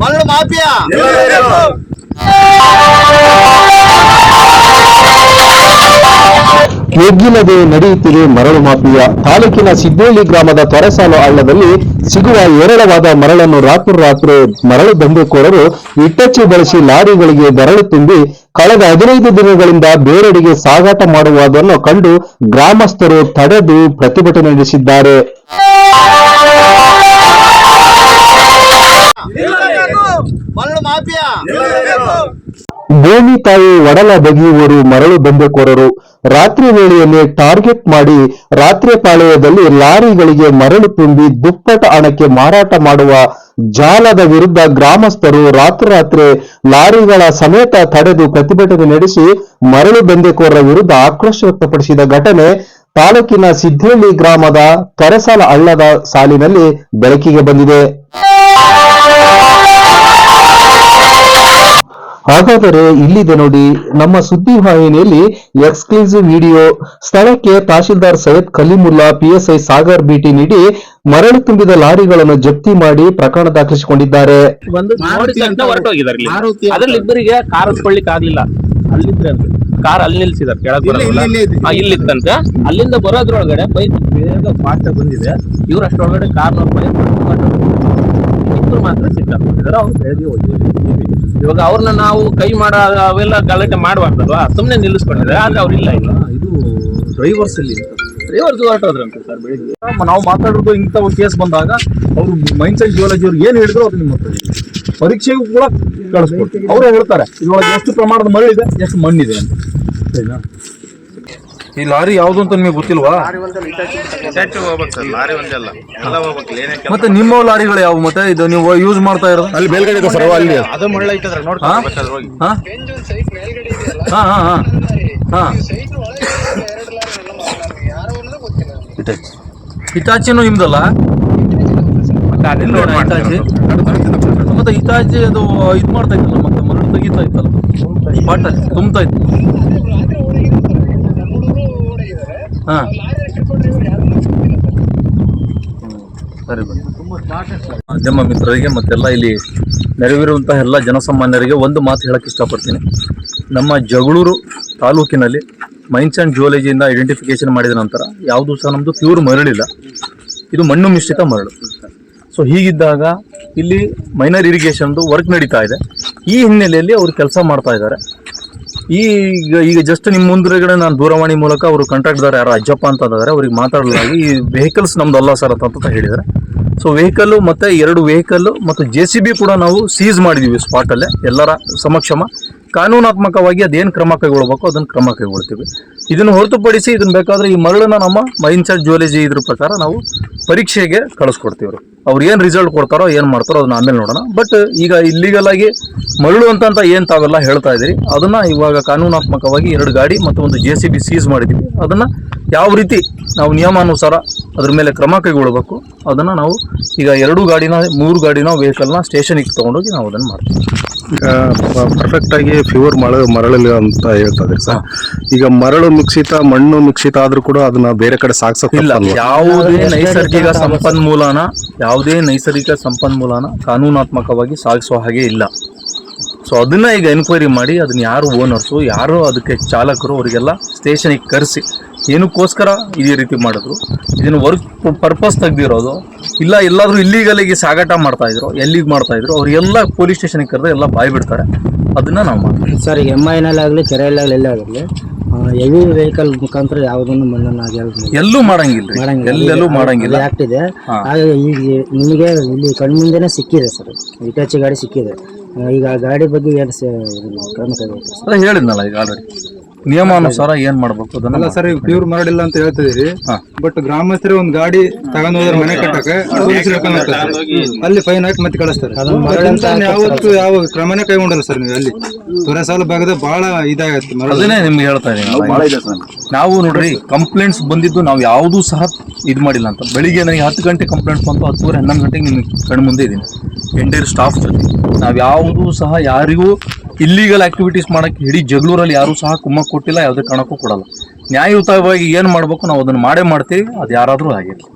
ಮರಳು ಮಾಫಿಯಾ. ಎಗ್ಗಿಲ್ಲದೆ ನಡೆಯುತ್ತಿದೆ ಮರಳು ಮಾಫಿಯಾ. ತಾಲೂಕಿನ ಸಿದ್ದೇಳಿ ಗ್ರಾಮದ ತೊರೆಸಾಲು ಹಳ್ಳದಲ್ಲಿ ಸಿಗುವ ಏರಳವಾದ ಮರಳನ್ನು ರಾತ್ರೋರಾತ್ರಿ ಮರಳು ದಂಧೆಕೋರರು ಇಟ್ಟಚ್ಚು ಬಳಸಿ ಲಾರಿಗಳಿಗೆ ಬೆರಳು ತುಂಬಿ ಕಳೆದ ಹದಿನೈದು ದಿನಗಳಿಂದ ಬೇರೆಡೆಗೆ ಸಾಗಾಟ ಮಾಡುವುದನ್ನು ಕಂಡು ಗ್ರಾಮಸ್ಥರು ತಡೆದು ಪ್ರತಿಭಟನೆ ನಡೆಸಿದ್ದಾರೆ. ಭೂಮಿ ತಾಯಿ ಒಡಲ ಬಗೆಯುವರು ಮರಳು ದಂಧೆಕೋರರು ರಾತ್ರಿ ವೇಳೆಯಲ್ಲಿ ಟಾರ್ಗೆಟ್ ಮಾಡಿ ರಾತ್ರಿ ಪಾಳೆಯದಲ್ಲಿ ಲಾರಿಗಳಿಗೆ ಮರಳು ತುಂಬಿ ದುಪ್ಪಟ ಹಣಕ್ಕೆ ಮಾರಾಟ ಮಾಡುವ ಜಾಲದ ವಿರುದ್ಧ ಗ್ರಾಮಸ್ಥರು ರಾತ್ರೋರಾತ್ರಿ ಲಾರಿಗಳ ಸಮೇತ ತಡೆದು ಪ್ರತಿಭಟನೆ ನಡೆಸಿ ಮರಳು ದಂಧೆಕೋರರ ವಿರುದ್ಧ ಆಕ್ರೋಶ ವ್ಯಕ್ತಪಡಿಸಿದ ಘಟನೆ ತಾಲೂಕಿನ ಸಿದ್ದೇಳಿ ಗ್ರಾಮದ ಕರೆಸಾಲ ಹಳ್ಳದ ಸಾಲಿನಲ್ಲಿ ಬೆಳಕಿಗೆ ಬಂದಿದೆ. ಹಾಗಾದರೆ ಇಲ್ಲಿದೆ ನೋಡಿ ನಮ್ಮ ಸುದ್ದಿ ವಾಹಿನಿಯಲ್ಲಿ ಎಕ್ಸ್ಕ್ಲೂಸಿವ್ ವಿಡಿಯೋ ಸ್ಥಳಕ್ಕೆ ತಹಶೀಲ್ದಾರ್ ಸೈಯದ್ ಕಲಿಮುಲ್ಲಾ ಪಿಎಸ್ಐ ಸಾಗರ್ ಭೇಟಿ ನೀಡಿ ಮರಳು ತುಂಬಿದ ಲಾರಿಗಳನ್ನು ಜಪ್ತಿ ಮಾಡಿ ಪ್ರಕರಣ ದಾಖಲಿಸಿಕೊಂಡಿದ್ದಾರೆ. ಒಂದು ಹೊರಟೋಗಿದ್ದಾರೆ ಇಲ್ಲಿ ಅದ್ರಲ್ಲಿ. ಇಬ್ಬರಿಗೆ ಕಾರ್ ಆಗಲಿಲ್ಲ ಆಗ್ಲಿಲ್ಲ. ಅಲ್ಲಿದ್ರೆ ಕಾರ್ ಅಲ್ಲಿ ನಿಲ್ಸಿದಾರೆ ಕೆಳಗ್ ಬರೋದಿಲ್ಲ ಇಲ್ಲಿ ಇದೆ. ಇಲ್ಲಿತ್ತಂತೆ. ಅಲ್ಲಿಂದ ಬರೋದ್ರೊಳಗಡೆ ಬೈಕ್ ಬೇಗ ಫಾಸ್ಟ್ ಬಂದಿದೆ. ಇವ್ರು ಅಷ್ಟೊಳಗಡೆ ಕಾರ್ ಬೈಕ್ ಇಬ್ರು ಮಾತ್ರ ಸಿಕ್ಕಾಕೊಂಡಿದ್ದಾರೆ. ಅವ್ರು ಬೆಳಗ್ಗೆ ಹೋಗಿದ್ದಾರೆ ಇವಾಗ ಅವ್ರನ್ನ ನಾವು ಕೈ ಮಾಡ ಅವೆಲ್ಲ ಗಲಾಟೆ ಮಾಡಬಾರ್ದಲ್ವಾ? ಸುಮ್ಮನೆ ನಿಲ್ಲಿಸ್ಕೊಂಡಿದ್ದಾರೆ ಆದ್ರೆ ಅವ್ರು ಇಲ್ಲ ಇಲ್ಲ ಇದು ಡ್ರೈವರ್ಸ್ ಅಲ್ಲಿ ಡ್ರೈವರ್ಸ್ ಹೊರಟೋದ್ರಂತೆ ಸರ್ ಬೆಳಿಗ್ಗೆ. ನಾವು ಮಾತಾಡೋದು ಇಂಥ ಒಂದು ಕೇಸ್ ಬಂದಾಗ ಅವರು ಮೈಂಡ್ ಸೆಟ್ ಜಿಯಾಲಜಿ ಅವ್ರು ಏನು ಹೇಳಿದ್ರು ಅದು ನಿಮ್ಮ. ಪರೀಕ್ಷೆಗೂ ಕೂಡ ಕಳಿಸ್ಕೊಡ್ತೀವಿ ಅವರೇ ಹೇಳ್ತಾರೆ ಇದ್ರೊಳಗೆ ಎಷ್ಟು ಪ್ರಮಾಣದ ಮರಳಿದೆ ಎಷ್ಟು ಮಣ್ಣಿದೆ ಅಂತ. ಸರಿನಾ? ಈ ಲಾರಿ ಯಾವ್ದು ಅಂತ ನಿಮಗೆ ಗೊತ್ತಿಲ್ವಾ? ಹೋಗ್ಬೇಕು ಸರ್ ಲಾರಿ ಒಂದಲ್ಲ. ಎಲ್ಲ ಹೋಗ್ಬೇಕು ಏನೇ ಮತ್ತೆ ನಿಮ್ಮ ಲಾರಿಗಳು ಯಾವ? ಮತ್ತೆ ಇದು ನೀವು ಯೂಸ್ ಮಾಡ್ತಾ ಇರೋದು? ಅಲ್ಲಿ ಮೇಲ್ಗಡೆ ಸರ್ ಅಲ್ಲಿ. ಅದು ಮಳ್ಳ ಐತದ್ರ ನೋಡ್ಕೊಂಡು ಹೋಗಿ. ಹಾ? ಹಾ ಹಾ ಹಾ. ಹಾ. ಹಿಟಾಚಿನೂ ನಿಮ್ದಲ್ಲ? ಮತ್ತೆ ಅದನ್ನ ನೋಡ ಹಿಟಾಚಿ ಮತ್ತೆ ಹಿಟಾಚಿ ಅದು ಇದು ಮಾಡ್ತಾ ಇತ್ತಲ್ಲ ಮತ್ತೆ ಮರಳು ತೆಗಿತಾ ಇತ್ತಲ್ಲ? ಬಾಟಲ್ ತುಂಬ್ತಾ ಇತ್ತು ಹಾ. ಸರಿ ಬನ್ನಿ. ಮಾಧ್ಯಮ ಮಿತ್ರರಿಗೆ ಮತ್ತೆಲ್ಲ ಇಲ್ಲಿ ನೆರವಿರುವಂತಹ ಎಲ್ಲ ಜನಸಾಮಾನ್ಯರಿಗೆ ಒಂದು ಮಾತು ಹೇಳಕ್ ಇಷ್ಟಪಡ್ತೀನಿ. ನಮ್ಮ ಜಗಳೂರು ತಾಲೂಕಿನಲ್ಲಿ ಮೈನ್ಸ್ ಆ್ಯಂಡ್ ಜಿಯೋಲಜಿಯಿಂದ ಐಡೆಂಟಿಫಿಕೇಶನ್ ಮಾಡಿದ ನಂತರ ಯಾವುದು ಸಹ ನಮ್ಮದು ಪ್ಯೂರ್ ಮರಳಿಲ್ಲ. ಇದು ಮಣ್ಣು ಮಿಶ್ರಿತ ಮರಳು. ಸೊ ಹೀಗಿದ್ದಾಗ ಇಲ್ಲಿ ಮೈನರ್ ಇರಿಗೇಷನ್ದು ವರ್ಕ್ ನಡೀತಾ ಇದೆ. ಈ ಹಿನ್ನೆಲೆಯಲ್ಲಿ ಅವರು ಕೆಲಸ ಮಾಡ್ತಾ ಇದ್ದಾರೆ. ಈಗ ಈಗ ಜಸ್ಟ್ ನಿಮ್ಮ ಮುಂದ್ರಗಡೆ ನಾನು ದೂರವಾಣಿ ಮೂಲಕ ಅವರು ಕಾಂಟ್ರಾಕ್ಟ್ದಾರ ಯಾರು ಅಜ್ಜಪ್ಪ ಅಂತ ಅದಾರೆ ಅವ್ರಿಗೆ ಮಾತಾಡಲಾಗಿ ಈ ವೆಹಿಕಲ್ಸ್ ನಮ್ದು ಅಲ್ಲ ಸರ್ ಅಂತ ಹೇಳಿದ್ದಾರೆ ಸೊ ವೆಹಿಕಲ್ಲು ಮತ್ತೆ ಎರಡು ವೆಹಿಕಲ್ಲು ಮತ್ತು ಜೆ ಕೂಡ ನಾವು ಸೀಸ್ ಮಾಡಿದೀವಿ ಸ್ಪಾಟಲ್ಲೇ ಎಲ್ಲರ ಸಮಕ್ಷಮ. ಕಾನೂನಾತ್ಮಕವಾಗಿ ಅದೇನು ಕ್ರಮ ಕೈಗೊಳ್ಬೇಕು ಅದನ್ನು ಕ್ರಮ ಕೈಗೊಳ್ತೀವಿ. ಇದನ್ನು ಹೊರತುಪಡಿಸಿ ಇದನ್ನು ಬೇಕಾದ್ರೆ ಈ ಮರಳನ್ನು ನಮ್ಮ ಮೈನ್ಸೆಟ್ ಜುವೆಲಜಿ ಇದ್ರ ಪ್ರಕಾರ ನಾವು ಪರೀಕ್ಷೆಗೆ ಕಳಿಸ್ಕೊಡ್ತೀವಿ ಅವ್ರು ಏನು ರಿಸಲ್ಟ್ ಕೊಡ್ತಾರೋ ಏನು ಮಾಡ್ತಾರೋ ಅದನ್ನ ಆಮೇಲೆ ನೋಡೋಣ. ಬಟ್ ಈಗ ಇಲ್ಲಿಗಲ್ ಆಗಿ ಮರಳು ಅಂತಂತ ಏನು ತಾವೆಲ್ಲ ಹೇಳ್ತಾ ಇದ್ದೀರಿ ಅದನ್ನ ಇವಾಗ ಕಾನೂನಾತ್ಮಕವಾಗಿ ಎರಡು ಗಾಡಿ ಮತ್ತು ಒಂದು ಜೆ ಸಿ ಬಿ ಸೀಸ್ ಮಾಡಿದ್ದೀವಿ ಅದನ್ನ ಯಾವ ರೀತಿ ನಾವು ನಿಯಮಾನುಸಾರ ಅದ್ರ ಮೇಲೆ ಕ್ರಮ ಕೈಗೊಳ್ಳಬೇಕು ಅದನ್ನ ನಾವು ಈಗ ಎರಡು ಗಾಡಿನ ಮೂರು ಗಾಡಿನ ವೆಹಿಕಲ್ನ ಸ್ಟೇಷನಿಗೆ ತೊಗೊಂಡೋಗಿ ನಾವು ಅದನ್ನು ಮಾಡ್ತೀವಿ. ಪರ್ಫೆಕ್ಟ್ ಆಗಿ ಪ್ಯೂರ್ ಮರಳು ಮರಳಲ್ಲಿ ಅಂತ ಹೇಳ್ತದೆ ಸರ್. ಈಗ ಮರಳು ಮಿಕ್ಸಿತ ಮಣ್ಣು ಮಿಕ್ಸಿತ ಆದ್ರೂ ಕೂಡ ಅದನ್ನ ಬೇರೆ ಕಡೆ ಸಾಗ್ಸಕ್ ಇಲ್ಲ ಯಾವುದೇ ನೈಸರ್ಗಿಕ ಸಂಪನ್ಮೂಲನ ಯಾವುದೇ ನೈಸರ್ಗಿಕ ಸಂಪನ್ಮೂಲನ ಕಾನೂನಾತ್ಮಕವಾಗಿ ಸಾಗಿಸುವ ಹಾಗೆ ಇಲ್ಲ. ಸೊ ಅದನ್ನು ಈಗ ಎನ್ಕ್ವೈರಿ ಮಾಡಿ ಅದನ್ನ ಯಾರು ಓನರ್ಸು ಯಾರು ಅದಕ್ಕೆ ಚಾಲಕರು, ಅವರಿಗೆಲ್ಲ ಸ್ಟೇಷನಿಗೆ ಕರೆಸಿ ಏನಕ್ಕೋಸ್ಕರ ಇದೇ ರೀತಿ ಮಾಡಿದ್ರು? ಇದನ್ನು ವರ್ಕ್ ಪರ್ಪಸ್ ತೆಗ್ದಿರೋದು? ಇಲ್ಲ, ಎಲ್ಲಾದರೂ ಇಲ್ಲಿಗಲ್ಲಿಗೆ ಸಾಗಾಟ ಮಾಡ್ತಾ ಇದ್ರು, ಎಲ್ಲಿಗೆ ಮಾಡ್ತಾಯಿದ್ರು ಅವರೆಲ್ಲ ಪೊಲೀಸ್ ಸ್ಟೇಷನ್ಗೆ ಕರೆದು ಎಲ್ಲ ಬಾಯ್ಬಿಡ್ತಾರೆ. ಬಿಡ್ತಾರೆ ಅದನ್ನ ನಾವು ಮಾಡ್ತೀವಿ. ಸರ್ ಎಂ ಐನಲ್ಲಾಗಲಿ ಕೆರೆಯಲ್ಲಾಗಲಿ ಎಲ್ಲೇ ಆಗಲಿ ಹೆವಿ ವೆಹಿಕಲ್ ಮುಖಾಂತರ ಯಾವುದನ್ನು ಮಣ್ಣನ್ನು ಆಗಲ್ಲ ಎಲ್ಲೂ ಮಾಡಂಗಿಲ್ಲ ಮಾಡಂಗಿಲ್ಲ. ಎಲ್ಲೆಲ್ಲೂ ಮಾಡಂಗಿಲ್ಲ. ಆಕ್ಟ್ ಇದೆ. ಹಾಗೆ ಈಗ ನಿಮಗೆ ಇಲ್ಲಿ ಕಣ್ಮುಂದೆನೇ ಸಿಕ್ಕಿದೆ ಸರ್. ಇಟಾಚಿ ಗಾಡಿ ಸಿಕ್ಕಿದೆ. ಆ, ಈಗ ಆ ಗಾಡಿ ಬಗ್ಗೆ ಏನು ಸ- ಕ್ರಮ ಕೈಗೊಳ್ತೀರಿ ಹೇಳಿದ್ನಲ್ಲ ಈಗ ಆಲ್ರೆಡಿ ನಿಯಮಾನುಸಾರ ಏನ್ ಮಾಡ್ಬೇಕು ಅದನ್ನೆಲ್ಲ ಸರ್ ಪ್ಯೂರ್ ಮಾಡಿಲ್ಲ ಅಂತ ಹೇಳ್ತಿದೀರಿ ಬಟ್ ಗ್ರಾಮಸ್ಥರೇ ಒಂದ್ ಗಾಡಿ ತಗೊಂಡ್ ಹೋದ್ರೆ ಮನೆ ಕಟ್ಟಕ. ಅಲ್ಲಿ ಫೈನ್ ಹಾಕಿ ಮತ್ತೆ ಕಳಿಸ್ತಾರೆ. ಅದನ್ನ ಯಾವತ್ತು ಯಾವ ಕ್ರಮನೇ ಕೈಗೊಂಡಲ್ಲ ಸರ್ ನೀವು ಅಲ್ಲಿ. ತುರೆ ಸಾಲ ಭಾಗದ ಬಹಳ ಇದಾಗತ್ತೆ ಮರಳು. ಅದನ್ನೇ ನಿಮ್ಗೆ ಹೇಳ್ತಾ ಇದೀನಿ. ನಾವು ನೋಡ್ರಿ ಕಂಪ್ಲೇಂಟ್ಸ್ ಬಂದಿದ್ದು ನಾವು ಯಾವುದೂ ಸಹ ಇದು ಮಾಡಿಲ್ಲ ಅಂತ. ಬೆಳಿಗ್ಗೆ ನನಗೆ ಹತ್ತು ಗಂಟೆ ಕಂಪ್ಲೇಂಟ್ ಬಂತು ಹತ್ತುವರೆ ಹನ್ನೊಂದು ಗಂಟೆಗೆ ನಿಮ್ಗೆ ಕಣ್ಣು ಮುಂದೆ ಇದ್ದೀನಿ ಎಂಟೈರ್ ಸ್ಟಾಫ್ ಜೊತೆ. ನಾವು ಯಾವುದೂ ಸಹ ಯಾರಿಗೂ ಇಲ್ಲಿಗಲ್ ಆಕ್ಟಿವಿಟೀಸ್ ಮಾಡಕ್ಕೆ ಇಡೀ ಜಗಳೂರಲ್ಲಿ ಯಾರೂ ಸಹ ಕುಮ್ಮಕ್ ಕೊಟ್ಟಿಲ್ಲ ಯಾವುದೇ ಕಾರಣಕ್ಕೂ ಕೊಡಲ್ಲ. ನ್ಯಾಯಯುತವಾಗಿ ಏನು ಮಾಡಬೇಕು ನಾವು ಅದನ್ನು ಮಾಡೇ ಮಾಡ್ತೀವಿ ಅದು ಯಾರಾದರೂ ಆಗಿರಲಿ.